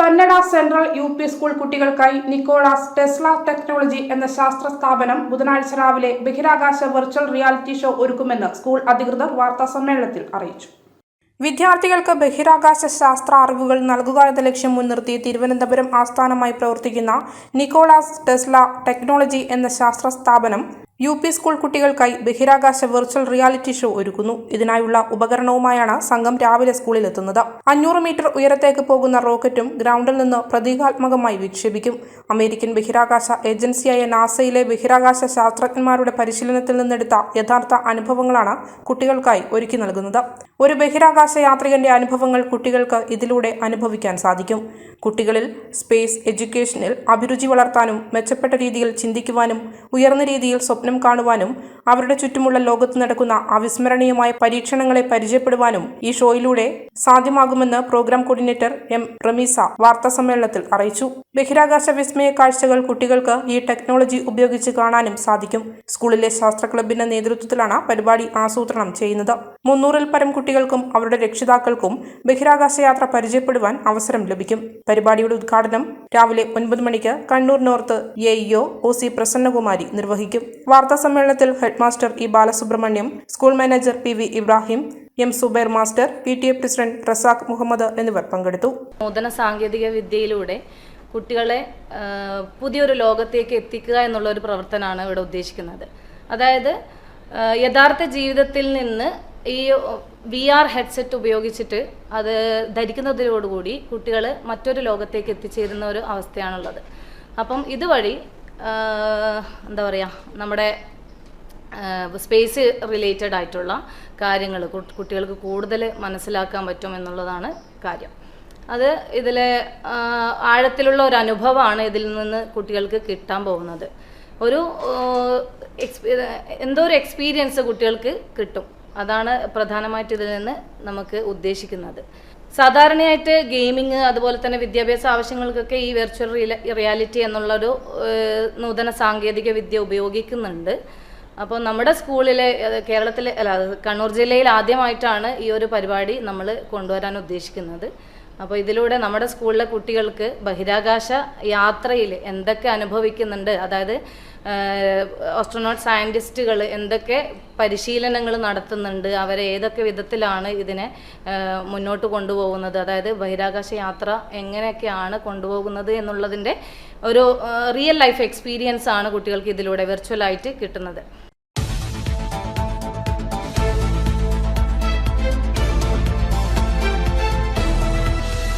Thannada central U P school കുട്ടികൾക്കായി Nicholas Tesla technology എന്ന ശാസ്ത്ര സ്ഥാപനം ബുധനാഴ്ച രാവിലെ ബഹിരാകാശ വെർച്വൽ റിയാലിറ്റി ഷോ ഒരുക്കുമെന്ന് സ്കൂൾ അധികൃതർ വാർത്താ സമ്മേളനത്തിൽ അറിയിച്ചു. വിദ്യാർത്ഥികൾക്ക് ബഹിരാകാശ ശാസ്ത്ര അറിവുകൾ നൽകുക എന്ന ലക്ഷ്യം മുൻനിർത്തി തിരുവനന്തപുരം ആസ്ഥാനമായി പ്രവർത്തിക്കുന്ന നിക്കോളാസ് ടെസ്ല ടെക്നോളജി എന്ന ശാസ്ത്ര സ്ഥാപനം യു പി സ്കൂൾ കുട്ടികൾക്കായി ബഹിരാകാശ വെർച്വൽ റിയാലിറ്റി ഷോ ഒരുക്കുന്നു. ഇതിനായുള്ള ഉപകരണവുമായാണ് സംഘം രാവിലെ സ്കൂളിലെത്തുന്നത് അഞ്ഞൂറ് മീറ്റർ ഉയരത്തേക്ക് പോകുന്ന റോക്കറ്റും ഗ്രൗണ്ടിൽ നിന്ന് പ്രതീകാത്മകമായി വിക്ഷേപിക്കും. അമേരിക്കൻ ബഹിരാകാശ ഏജൻസിയായ നാസയിലെ ബഹിരാകാശ ശാസ്ത്രജ്ഞന്മാരുടെ പരിശീലനത്തിൽ നിന്നെടുത്ത യഥാർത്ഥ അനുഭവങ്ങളാണ് കുട്ടികൾക്കായി ഒരുക്കി നൽകുന്നത്. ഒരു ബഹിരാകാശ യാത്രികന്റെ അനുഭവങ്ങൾ കുട്ടികൾക്ക് ഇതിലൂടെ അനുഭവിക്കാൻ സാധിക്കും. കുട്ടികളിൽ സ്പേസ് എഡ്യൂക്കേഷനിൽ അഭിരുചി വളർത്താനും മെച്ചപ്പെട്ട രീതിയിൽ ചിന്തിക്കുവാനും ഉയർന്ന രീതിയിൽ സ്വപ്നം കാണുവാനും അവരുടെ ചുറ്റുമുള്ള ലോകത്ത് നടക്കുന്ന അവിസ്മരണീയമായ പരീക്ഷണങ്ങളെ പരിചയപ്പെടുവാനും ഈ ഷോയിലൂടെ സാധ്യമാകുമെന്ന് പ്രോഗ്രാം കോർഡിനേറ്റർ എം റമീസ വാർത്താസമ്മേളനത്തിൽ അറിയിച്ചു. ബഹിരാകാശ വിസ്മയ കാഴ്ചകൾ കുട്ടികൾക്ക് ഈ ടെക്നോളജി ഉപയോഗിച്ച് കാണാനും സാധിക്കും. സ്കൂളിലെ ശാസ്ത്ര ക്ലബിന്റെ നേതൃത്വത്തിലാണ് പരിപാടി ആസൂത്രണം ചെയ്യുന്നത്. മുന്നൂറിൽ പരം കുട്ടികൾക്കും അവരുടെ രക്ഷിതാക്കൾക്കും ബഹിരാകാശ യാത്ര പരിചയപ്പെടുവാൻ അവസരം ലഭിക്കും. പരിപാടിയുടെ ഉദ്ഘാടനം രാവിലെ ഒൻപത് മണിക്ക് Kannur north A EO O C Prasannakumari നിർവഹിക്കും. വാർത്താ സമ്മേളനത്തിൽ headmaster E Balasubramaniam school manager P V Ibrahim M Zubair master P T A president Razak Muhammad എന്നിവർ പങ്കെടുത്തു. നൂതന സാങ്കേതിക വിദ്യയിലൂടെ കുട്ടികളെ പുതിയൊരു ലോകത്തേക്ക് എത്തിക്കുക എന്നുള്ള ഒരു പ്രവർത്തനമാണ് ഇവിടെ ഉദ്ദേശിക്കുന്നത്. അതായത് യഥാർത്ഥ ജീവിതത്തിൽ നിന്ന് ഈ വി ആർ ഹെഡ്സെറ്റ് ഉപയോഗിച്ചിട്ട് അത് ധരിക്കുന്നതിനോടുകൂടി കുട്ടികൾ മറ്റൊരു ലോകത്തേക്ക് എത്തിച്ചേരുന്ന ഒരു അവസ്ഥയാണുള്ളത്. അപ്പം ഇതുവഴി എന്താ പറയുക നമ്മുടെ സ്പേസ് റിലേറ്റഡ് ആയിട്ടുള്ള കാര്യങ്ങൾ കുട്ടികൾക്ക് കൂടുതൽ മനസ്സിലാക്കാൻ പറ്റും എന്നുള്ളതാണ് കാര്യം. അത് ഇതിലെ ആഴത്തിലുള്ള ഒരു അനുഭവമാണ് ഇതിൽ നിന്ന് കുട്ടികൾക്ക് കിട്ടാൻ പോകുന്നത്. ഒരു എന്തോ ഒരു എക്സ്പീരിയൻസ് കുട്ടികൾക്ക് കിട്ടും. അതാണ് പ്രധാനമായിട്ട് ഇതിൽ നിന്ന് നമുക്ക് ഉദ്ദേശിക്കുന്നത്. സാധാരണയായിട്ട് ഗെയിമിങ് അതുപോലെ തന്നെ വിദ്യാഭ്യാസ ആവശ്യങ്ങൾക്കൊക്കെ ഈ വെർച്വൽ റിയാലിറ്റി എന്നുള്ളൊരു നൂതന സാങ്കേതിക വിദ്യ ഉപയോഗിക്കുന്നുണ്ട്. അപ്പോൾ നമ്മുടെ സ്കൂളിലെ കേരളത്തിലെ അല്ല കണ്ണൂർ ജില്ലയിൽ ആദ്യമായിട്ടാണ് ഈ ഒരു പരിപാടി നമ്മൾ കൊണ്ടുവരാൻ ഉദ്ദേശിക്കുന്നത്. അപ്പോൾ ഇതിലൂടെ നമ്മുടെ സ്കൂളിലെ കുട്ടികൾക്ക് ബഹിരാകാശ യാത്രയിൽ എന്തൊക്കെ അനുഭവിക്കുന്നുണ്ട് അതായത് ഓസ്ട്രോനോട്ട് സയന്റിസ്റ്റുകൾ എന്തൊക്കെ പരിശീലനങ്ങൾ നടത്തുന്നുണ്ട്. അവരെ ഏതൊക്കെ വിധത്തിലാണ് ഇതിനെ മുന്നോട്ട് കൊണ്ടുപോകുന്നത്? അതായത് ബഹിരാകാശ യാത്ര എങ്ങനെയൊക്കെയാണ് കൊണ്ടുപോകുന്നത് എന്നുള്ളതിന്റെ ഒരു റിയൽ ലൈഫ് എക്സ്പീരിയൻസ് ആണ് കുട്ടികൾക്ക് ഇതിലൂടെ വെർച്വലായിട്ട് കിട്ടുന്നത്.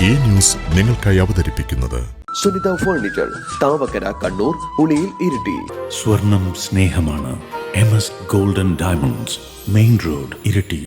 ഈ ന്യൂസ് നിങ്ങൾക്കായി അവതരിപ്പിക്കുന്നത് സുനിത ഫർണിച്ചർ താവക്കര കണ്ണൂർ ഉളിയിൽ ഇരിട്ടി. സ്വർണം സ്നേഹമാണ്. M S golden diamonds main road ഇരട്ടി